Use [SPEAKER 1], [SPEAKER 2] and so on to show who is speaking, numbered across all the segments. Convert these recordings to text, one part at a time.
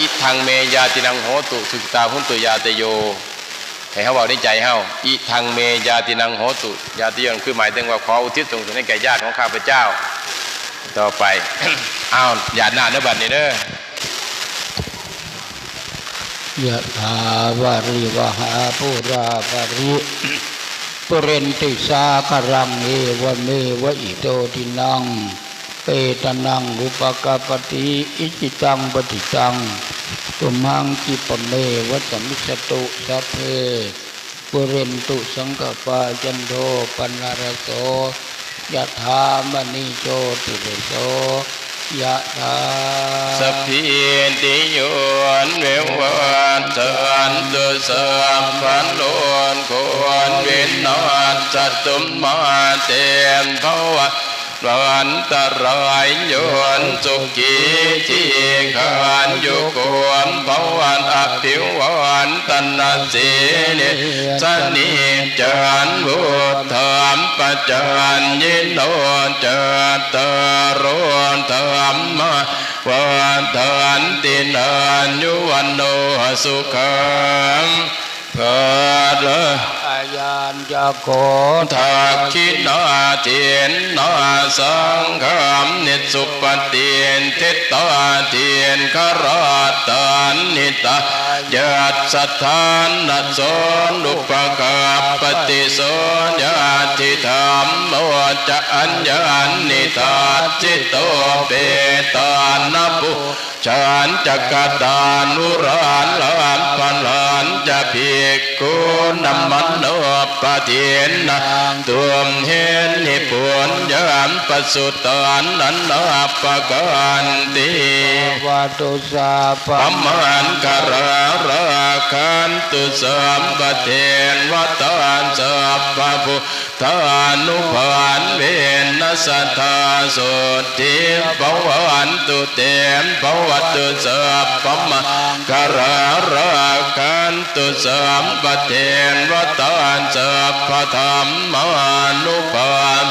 [SPEAKER 1] อิทังเมยาตินังโหตุสุตาหุนตุยาเตโยให้เขาบอกในใจเฮาอิทังเมยาตินังโหตุยาติโยนคือหมายถึงว่าขออุทิศส่งถึงให้แก่ญาติของข้าพเจ้า ต่อไปอ้าวญาติหน้าเนื้อบัตรนี่เด้อ
[SPEAKER 2] ยะถาวาริวหาปุราปาริปุเรนติสาคารังเอวเมวอิโตทินัง เปตนังอุปกาปติอิจิตังปฏิตังตุมังกิปเมวะสมิสตุสัพเพปุเรนตุสังกปาจันโทปนารโสยะถามณีโชติเรโสยะถา
[SPEAKER 1] สัพพิติโยนเววันเสันตุสัพพันโลนโคนวินนาจตุมมาเตนภวะ วันตรายโยนสุขีทีขันยุโกนภวันอภิวันตันนสีนิสนิจันบุตรธรรมปัจจันยินโนจตตารนธรรมวันทันตินันยุวันโนสุขัง พิดเลย
[SPEAKER 2] อายัญจะโก
[SPEAKER 1] ทักขินาเทียนนาสังขามนิสุปฏินทิตาเทียนคราตันนิตายัตสัทธานัสโสนุปกาปฏิโสยาติธรรมโมจะอัญญานิตาจิตโตเปตานปุฉันจักตานุรานลานปันลาน จะพิกกุนำมันโนปะเทียนนะตัวมเห็นนิปุญญามปสุตานนันนาปะกันติ
[SPEAKER 2] วาตุสาปะ
[SPEAKER 1] ปัมมันกระราคันตุสัมปเทนวัตานสัพพะพุ ทานุภานเวนนัสทธาสุติภวันตุเตมภวตุสัพพมกระราคันตุสัมปเทนวัตานสัพพธรรมานุภาน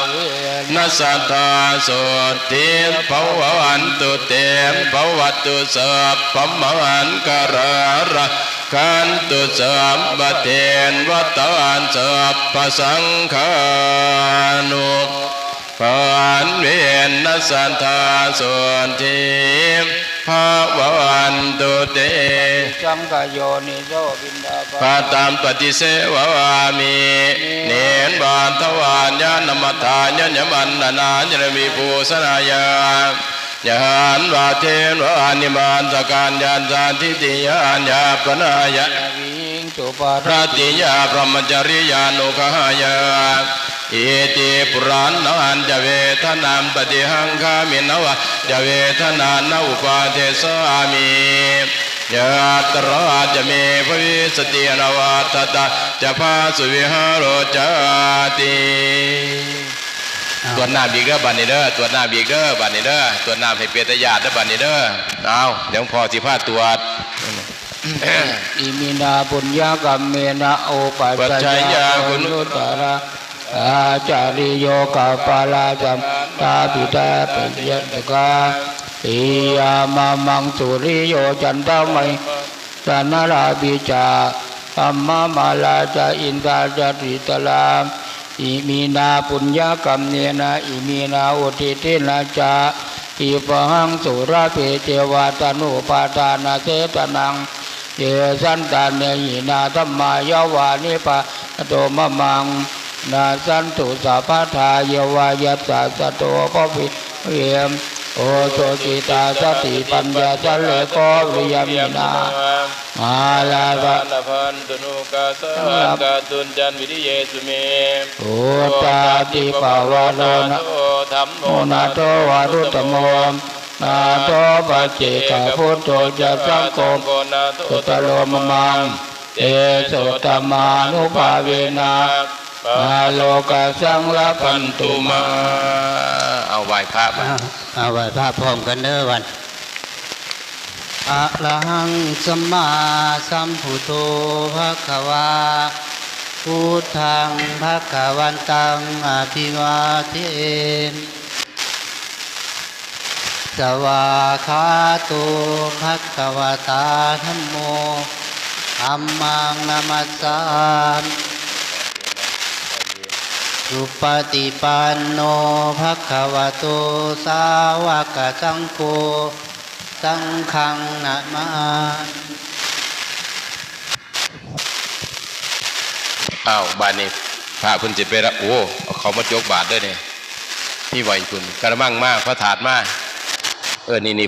[SPEAKER 1] นัสสัทธาสุติภวันตุเตมภวตุสัพพมหันกระระ คันตุสัมปเทนวัตานสัพพสังฆานุปานเวนนัสสัทาสุติภวันตุเต
[SPEAKER 2] สังกโยนิโสบินดา
[SPEAKER 1] ปาตามปฏิเสวะวามิเนนบานทวานยานมัทธานยมันนานานยมีภูสนายา ยานวาเทนวานิมานสการยานสานทิติยานยาปนายะพระติยาพระมจริยานุขายาเอติปุรานันจะเวทนามปฏิหังคามินวะจะเวทนานาอุปาเทสามิยะตราจะเมภวิสติอนวัตตะจะพาสุวิหารจติ ตัวจน้ำบีกเด้อบันนี้เด้อตัวจน้ำบีกเด้อบันนี้เด้อตัวจน้ำให้เปียตญาติเด้อบันนี้เด้อเอาเดี๋ยวพอสิพาตรวจ
[SPEAKER 2] อิมินาปุญญากรรมเมนะโอปัจจยาคุณุตระอาจาริโยกาปาลาจัมตาปิตาปิยตกาปิยามามังสุริโยจันตามัยสนาราบิจาอัมมามาลาจาอินทาจาริตลาม อิมินาปุญญากรรมเนนะอิมินาอุทิตินาจาอิปหังสุราเปเจวาตานุปาทานาเสตนังเยสันตาเนหินาธรรมายาวานิปะโตมะมังนาสันตุสัพพทาเยวายัสสะสะโตปวิเวียมโอโสจิตาสติปัญญาจัลเลโกวิยามินา มาลาภะ
[SPEAKER 1] นพันตุนุกาสกาตุนจันวิริเยสุเม
[SPEAKER 2] โอตาติปาวาโรนะ
[SPEAKER 1] ธรรมโม
[SPEAKER 2] นาโตวารุตโมนาโตปัจเจกพุทโธจะสังโฆ
[SPEAKER 1] นาโต
[SPEAKER 2] สุตโลมมังเตโสตมานุภาเวนะมาโลกาสังละพันตุมา
[SPEAKER 1] เอาไหว้พระมา
[SPEAKER 2] เอาไว้พระพร้อมกันเด้อวัน อะระหังสัมมาสัมพุทโธภะคะวาพุทธังภะคะวันตังอภิวาเทน
[SPEAKER 3] สวาคาโตุภะคะวะตาธัมโมธัมมังนามัสสามสุปฏิปันโนภะคะวะโตสาวกสังโฆ สังฆังนะมา
[SPEAKER 1] อ้าวบาดนี้พระคุณจิไปรับโอ้เอาเขามาจกบาทด้วยเนี่ยที่ไหวคุณกระมังมากพระถาดมากเออนี่นี่เพิ่น